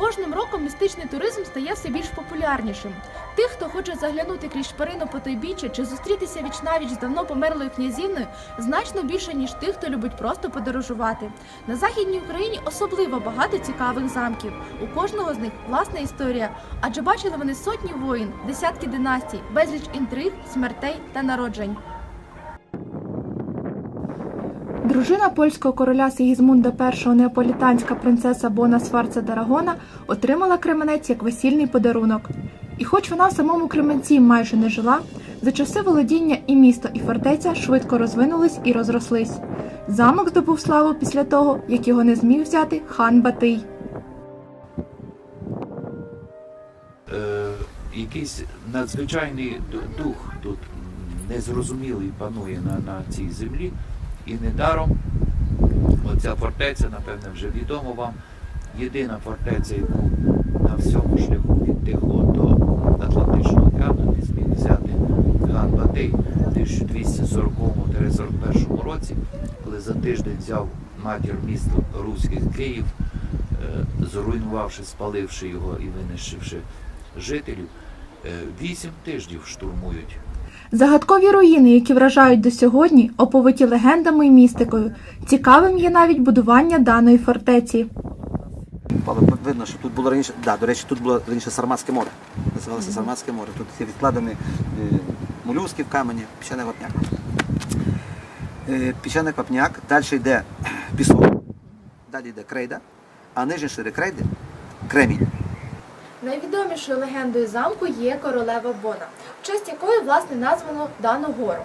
кожним роком містичний туризм стає все більш популярнішим. Тих, хто хоче заглянути крізь шпарину по той біччя чи зустрітися вічнавіч з давно померлою князівною, значно більше ніж тих, хто любить просто подорожувати. На західній Україні особливо багато цікавих замків. У кожного з них власна історія, адже бачили вони сотні воїн, десятки династій, безліч інтриг, смертей та народжень. Дружина польського короля Сигізмунда І неаполітанська принцеса Бона Сварца Дарагона отримала Кременець як весільний подарунок. І хоч вона в самому Кременці майже не жила, за часи володіння і місто, і фортеця швидко розвинулись і розрослись. Замок здобув славу після того, як його не зміг взяти хан Батий. е, якийсь надзвичайний дух тут незрозумілий панує на, на цій землі. І недаром оця фортеця, напевне, вже відомо вам, єдина фортеця, яку на всьому шляху від Тихого до Атлантичного океану не зміг взяти Ган Батий в 1240-41 році, коли за тиждень взяв матір міста Руських Київ, е, зруйнувавши, спаливши його і винищивши жителів, е, вісім тижнів штурмують Загадкові руїни, які вражають до сьогодні, оповиті легендами і містикою. Цікавим є навіть будування даної фортеці. Але видно, що тут було раніше. Да, до речі, тут було раніше Сарматське море. Називалося Сарматське море. Тут є відкладені е, молюски в камені, піщаний вапняк. Е, Піщаний вапняк, далі йде пісок, далі йде крейда, а нижні шири крейди кремінь. Найвідомішою легендою замку є королева Бона, в честь якої власне названо дану гору.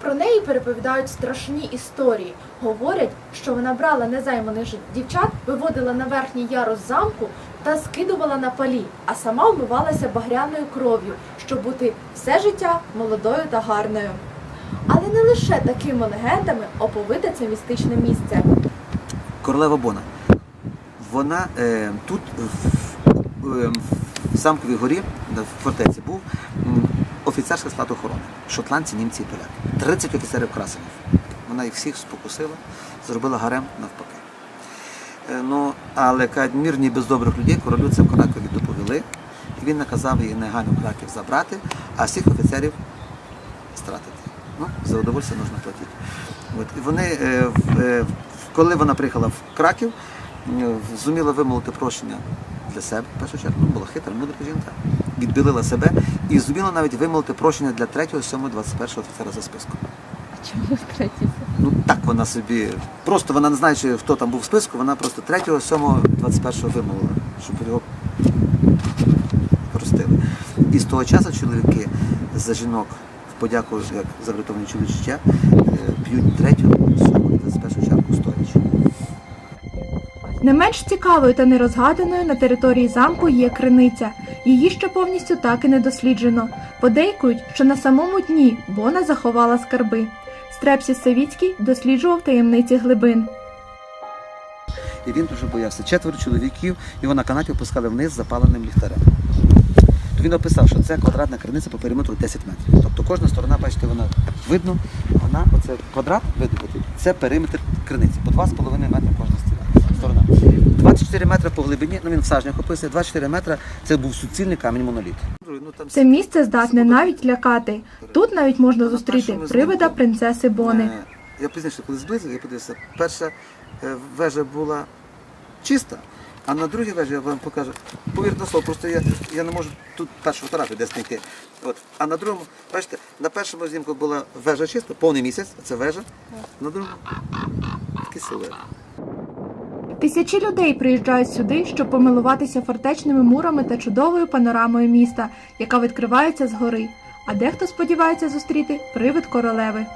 Про неї переповідають страшні історії. Говорять, що вона брала незайманих дівчат, виводила на верхній ярус замку та скидувала на палі, а сама вмивалася багряною кров'ю, щоб бути все життя молодою та гарною. Але не лише такими легендами оповите це містичне місце. Королева Бона. Вона е, тут в, е, в замковій горі, на фортеці, був офіцерський склад охорони. Шотландці, німці і поляки. 30 офіцерів красенів. Вона їх всіх спокусила, зробила гарем навпаки. Е, ну, але Кадмір, ні без добрих людей, королю це в Кракові доповіли. І він наказав її негайно в Краків забрати, а всіх офіцерів стратити. Ну, за удовольствие нужно платити. От. І вони, е, в- е, в- коли вона приїхала в Краків, зуміла вимолити прощення для себе, в першу чергу, ну, була хитра, мудра жінка, відбілила себе і зуміла навіть вимолити прощення для 3, 7, 21 офіцера за списком. Чому третій? Ну так вона собі. Просто вона не знаючи, хто там був в списку, вона просто 3, 7, 21 вимовила, щоб його простили. І з того часу чоловіки за жінок в подяку як за врятовані чоловічі е, п'ють 3, 7, 21 чарку стоячи. Не менш цікавою та нерозгаданою на території замку є криниця. Її ще повністю так і не досліджено. Подейкують, що на самому дні Бона заховала скарби. Стрепсіс Савіцький досліджував таємниці глибин. І він дуже боявся. Четверо чоловіків його на канаті опускали вниз запаленим ліхтарем. То він описав, що це квадратна криниця по периметру 10 метрів. Тобто кожна сторона, бачите, вона видно, вона, оце квадрат видобутий, це периметр криниці, по 2,5 метри кожна сторона. 24 метри по глибині, ну він в сажнях описує, 24 метри це був суцільний камінь моноліт. Це місце здатне навіть лякати. Тут навіть можна зустріти привида принцеси Бони. Е, Я пізніше, коли зблизив, я подивився, перша е, вежа була чиста, а на другій вежі я вам покажу. Повірте на слово, просто я, я не можу тут першу фотографію десь знайти. От. А на другому, бачите, на першому знімку була вежа чиста, повний місяць, це вежа, на другому такий силует. Тисячі людей приїжджають сюди, щоб помилуватися фортечними мурами та чудовою панорамою міста, яка відкривається згори. А дехто сподівається зустріти привид королеви.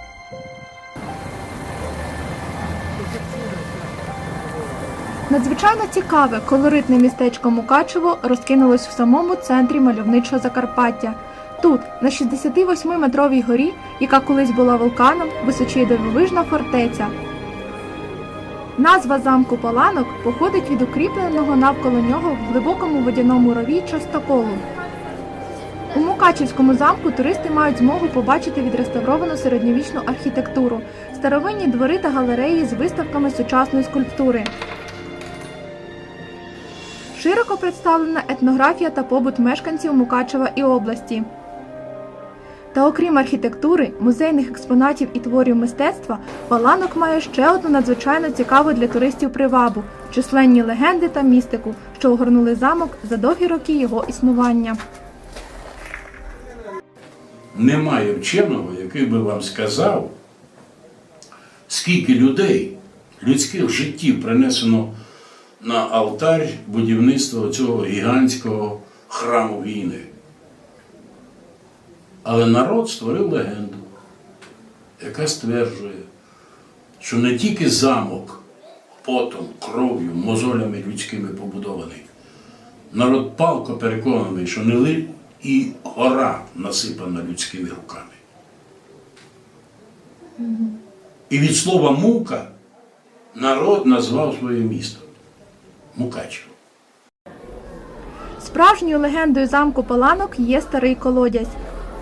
Надзвичайно цікаве, колоритне містечко Мукачево розкинулось в самому центрі мальовничого Закарпаття. Тут, на 68-метровій горі, яка колись була вулканом, височіє дивовижна фортеця. Назва замку Паланок походить від укріпленого навколо нього в глибокому водяному рові частоколу. У Мукачівському замку туристи мають змогу побачити відреставровану середньовічну архітектуру, старовинні двори та галереї з виставками сучасної скульптури. Широко представлена етнографія та побут мешканців Мукачева і області. Та окрім архітектури, музейних експонатів і творів мистецтва, Паланок має ще одну надзвичайно цікаву для туристів привабу численні легенди та містику, що огорнули замок за довгі роки його існування. Немає вченого, який би вам сказав, скільки людей, людських життів принесено на алтарь будівництва цього гігантського храму війни. Але народ створив легенду, яка стверджує, що не тільки замок потом, кров'ю, мозолями людськими побудований. Народ палко переконаний, що не ли і гора насипана людськими руками. І від слова мука народ назвав своє місто Мукачево. Справжньою легендою замку Паланок є старий колодязь.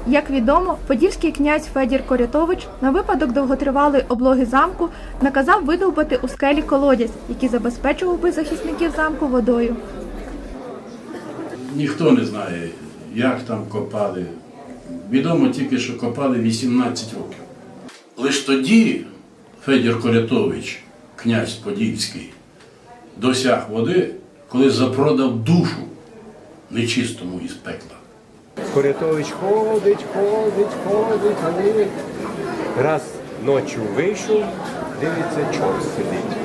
Як відомо, подільський князь Федір Корятович на випадок довготривалої облоги замку наказав видовбати у скелі колодязь, який забезпечував би захисників замку водою. Ніхто не знає, як там копали. Відомо тільки, що копали 18 років. Лише тоді Федір Корятович, князь Подільський, досяг води, коли запродав душу нечистому із пекла. Корятович ходить, ходить, ходить, ходить. Раз ночі вийшов, дивиться, чорт сидить.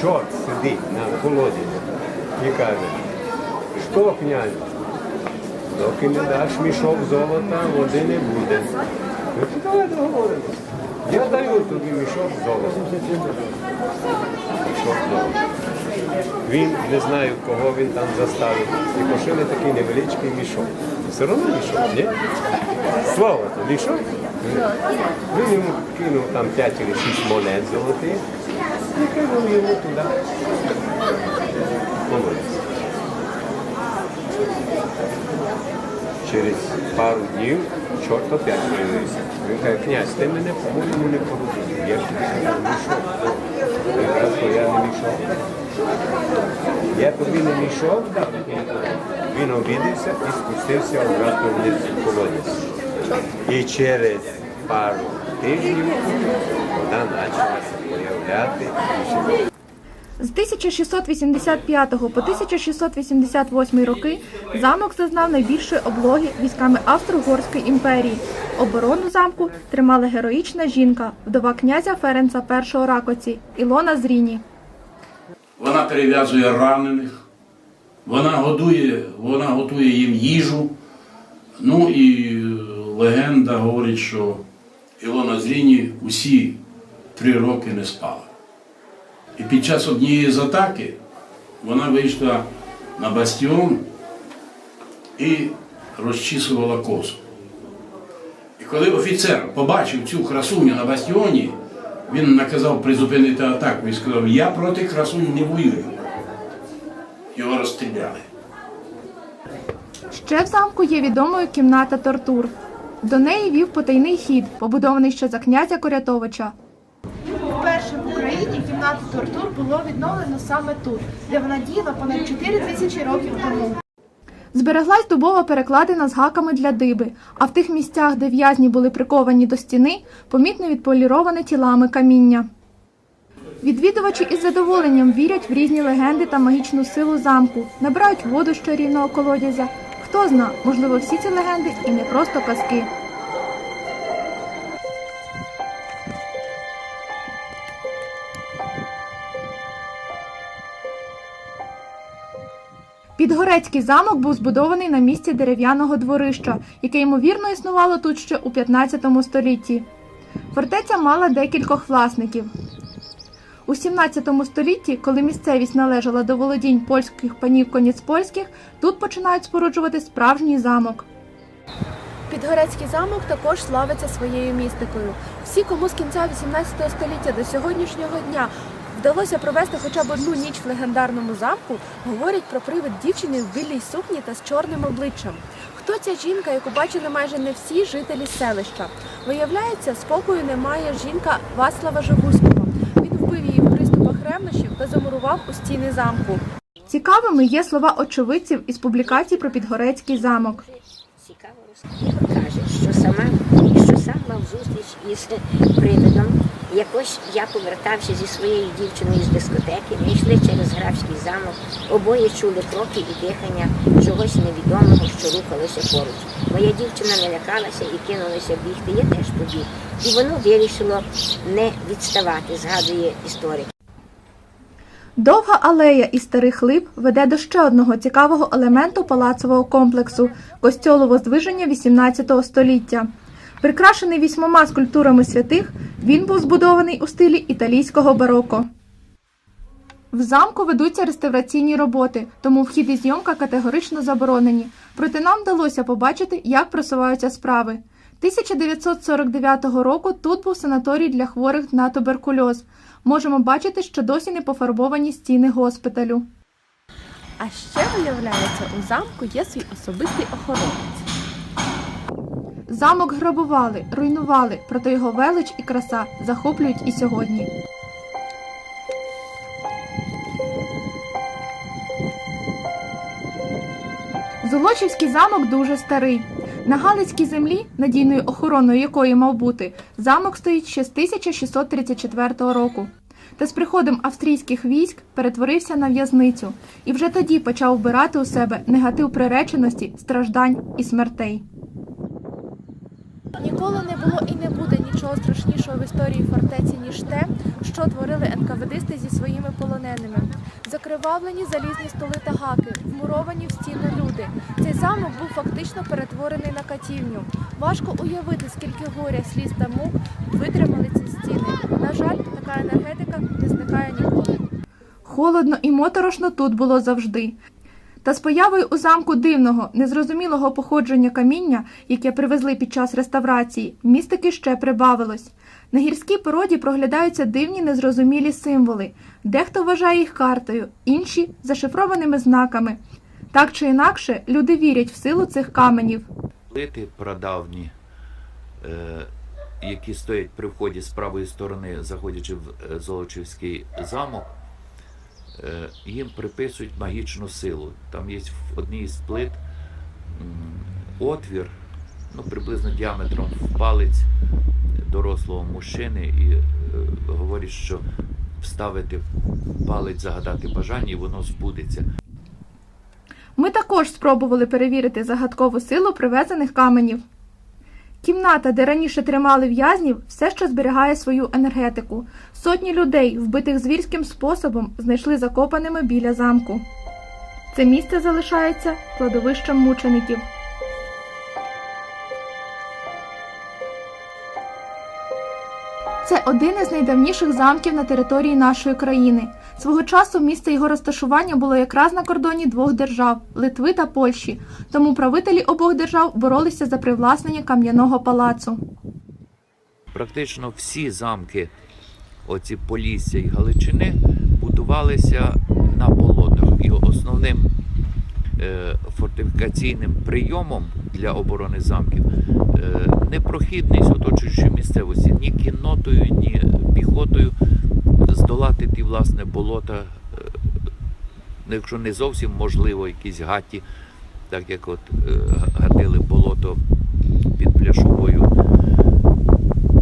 Чорт сидить на колоді і каже, що князь, доки не даш мішок золота, води не буде. Ну, давай договоримося. Я даю тобі мішок золота. Мішок золота. Він не знаю, кого він там заставив. І пошили такий невеличкий мішок. Все одно мішок, ні? Слово то мішок. Він йому кинув там 5 чи 6 монет золотих і кинув йому туди. Через пару днів чорт опять появився. Він каже, князь, ти мене по-моєму не порозумів. Я тобі казав, мішок. Він каже, я не мішок. Я тобі не дав. Він обідався і спустився обратно вниз в колодязь. І через пару тижнів вода почалася появляти. З 1685 по 1688 роки замок зазнав найбільшої облоги військами Австро-Угорської імперії. Оборону замку тримала героїчна жінка, вдова князя Ференца І Ракоці Ілона Зріні. Вона перев'язує ранених, вона годує, вона готує їм їжу. Ну і е, легенда говорить, що Ілона Зріні усі три роки не спала. І під час однієї з атаки вона вийшла на бастіон і розчісувала косу. І коли офіцер побачив цю красуню на бастіоні, він наказав призупинити атаку і сказав, я проти красунь не воюю. Його розстріляли. Ще в замку є відомою кімната тортур. До неї вів потайний хід, побудований ще за князя Корятовича. Вперше в Україні кімнату тортур було відновлено саме тут, де вона діяла понад 4 тисячі років тому. Збереглась дубова перекладина з гаками для диби, а в тих місцях, де в'язні були приковані до стіни, помітно відполіроване тілами каміння. Відвідувачі із задоволенням вірять в різні легенди та магічну силу замку, набирають воду з чарівного колодязя. Хто зна, можливо, всі ці легенди і не просто казки. Підгорецький замок був збудований на місці дерев'яного дворища, яке ймовірно існувало тут ще у 15 столітті. Фортеця мала декількох власників. У 17 столітті, коли місцевість належала до володінь польських панів Коніцпольських, тут починають споруджувати справжній замок. Підгорецький замок також славиться своєю містикою. Всі, кому з кінця 18 століття до сьогоднішнього дня вдалося провести хоча б одну ніч в легендарному замку, говорять про привид дівчини в білій сукні та з чорним обличчям. Хто ця жінка, яку бачили майже не всі жителі селища? Виявляється, спокою немає жінка Васлава Жигульського. Він вбив її в приступах ревнощів та замурував у стіни замку. Цікавими є слова очевидців із публікацій про Підгорецький замок. Цікаво. Каже, що сама, мав зустріч із привидом. Якось я повертався зі своєю дівчиною з дискотеки. Ми йшли через графський замок. Обоє чули кроки і дихання чогось невідомого, що рухалося поруч. Моя дівчина налякалася і кинулася бігти. Я теж побіг. І воно вирішило не відставати, згадує історик. Довга алея із старих лип веде до ще одного цікавого елементу палацового комплексу костьолу Воздвиження XVIII століття. Прикрашений вісьмома скульптурами святих, він був збудований у стилі італійського бароко. В замку ведуться реставраційні роботи, тому вхід і зйомка категорично заборонені. Проте нам вдалося побачити, як просуваються справи. 1949 року тут був санаторій для хворих на туберкульоз. Можемо бачити, що досі не пофарбовані стіни госпіталю. А ще виявляється, у замку є свій особистий охоронець. Замок грабували, руйнували, проте його велич і краса захоплюють і сьогодні. Золочівський замок дуже старий. На Галицькій землі, надійною охороною якої мав бути, замок стоїть ще з 1634 року. Та з приходом австрійських військ перетворився на в'язницю і вже тоді почав вбирати у себе негатив приреченості, страждань і смертей. Ніколи не було і не буде нічого страшнішого в історії фортеці, ніж те, що творили НКВДисти зі своїми полоненими. Закривавлені залізні столи та гаки, вмуровані в стіну люди. Цей замок був фактично перетворений на катівню. Важко уявити, скільки горя, сліз та мук витримали ці стіни. На жаль, така енергетика не зникає ніколи. Холодно і моторошно тут було завжди. Та з появою у замку дивного, незрозумілого походження каміння, яке привезли під час реставрації, містики ще прибавилось. На гірській породі проглядаються дивні незрозумілі символи. Дехто вважає їх картою, інші зашифрованими знаками. Так чи інакше, люди вірять в силу цих каменів. плити прадавні, е, які стоять при вході з правої сторони, заходячи в е, Золочівський замок, їм приписують магічну силу. Там є в одній з плит отвір, ну, приблизно діаметром в палець дорослого мужчини, і е, говорять, що вставити палець, загадати бажання, і воно збудеться. Ми також спробували перевірити загадкову силу привезених каменів. Кімната, де раніше тримали в'язнів, все ще зберігає свою енергетику. Сотні людей, вбитих звірським способом, знайшли закопаними біля замку. Це місце залишається кладовищем мучеників. Це один із найдавніших замків на території нашої країни. Свого часу місце його розташування було якраз на кордоні двох держав Литви та Польщі, тому правителі обох держав боролися за привласнення кам'яного палацу. Практично всі замки, оці Полісся і Галичини, будувалися на болотах. І основним е, фортифікаційним прийомом для оборони замків е, непрохідність оточуючої місцевості ні кіннотою, ні піхотою здолати ті власне болота, е, якщо не зовсім можливо, якісь гаті, так як от е, гатили болото під пляшовою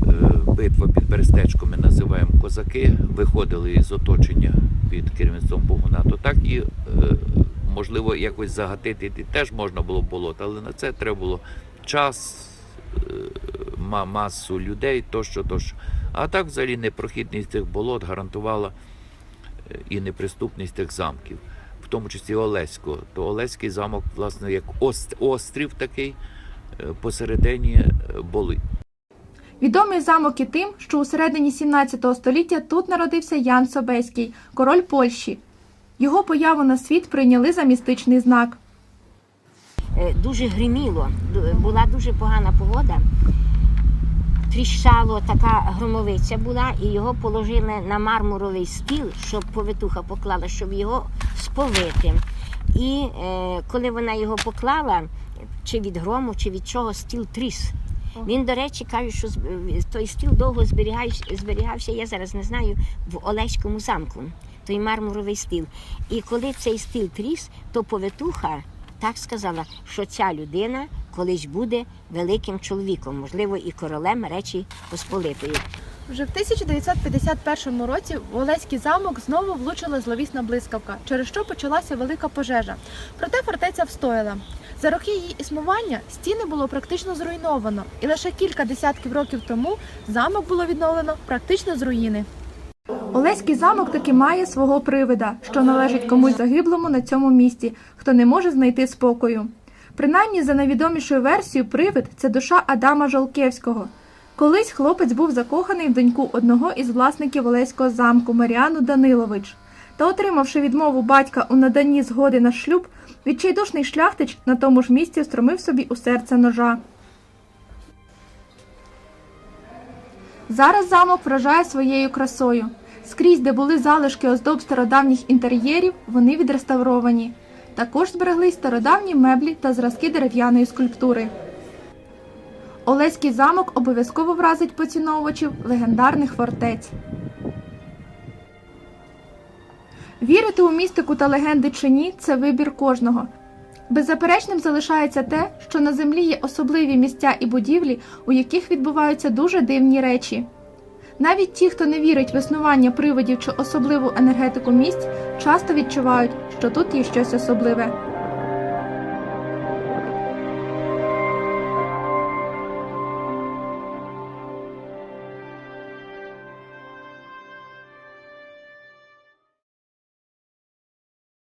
е, битва під Берестечком ми називаємо козаки, виходили із оточення під керівництвом Богуна, то так і можливо якось загатити теж можна було болото, але на це треба було час, ма- масу людей тощо, тощо. А так взагалі непрохідність цих болот гарантувала е, і неприступність тих замків, в тому числі Олеського. То Олеський замок, власне, як ост- острів такий е, посередині е, були. Відомий замок і тим, що у середині 17 століття тут народився Ян Собеський, король Польщі. Його появу на світ прийняли за містичний знак. Дуже гриміло, була дуже погана погода. Тріщало, така громовиця була, і його положили на мармуровий стіл, щоб повитуха поклала, щоб його сповити. І е, коли вона його поклала, чи від грому, чи від чого, стіл тріс. Він, до речі, каже, що той стіл довго зберігався, я зараз не знаю, в Олеському замку. той мармуровий стіл. І коли цей стіл тріс, то повитуха так сказала, що ця людина колись буде великим чоловіком, можливо, і королем Речі Посполитої. Вже в 1951 році в Олеський замок знову влучила зловісна блискавка, через що почалася велика пожежа. Проте фортеця встояла. За роки її існування стіни було практично зруйновано, і лише кілька десятків років тому замок було відновлено практично з руїни. Олеський замок таки має свого привида, що належить комусь загиблому на цьому місці, хто не може знайти спокою. Принаймні, за найвідомішою версією, привид це душа Адама Жолкевського. Колись хлопець був закоханий в доньку одного із власників Олеського замку Маріану Данилович. Та, отримавши відмову батька у наданні згоди на шлюб, відчайдушний шляхтич на тому ж місці встромив собі у серце ножа. Зараз замок вражає своєю красою. Скрізь, де були залишки оздоб стародавніх інтер'єрів, вони відреставровані. Також збереглись стародавні меблі та зразки дерев'яної скульптури. Олеський замок обов'язково вразить поціновувачів легендарних фортець. Вірити у містику та легенди чи ні це вибір кожного. Беззаперечним залишається те, що на землі є особливі місця і будівлі, у яких відбуваються дуже дивні речі. Навіть ті, хто не вірить в існування привидів чи особливу енергетику місць, часто відчувають, що тут є щось особливе.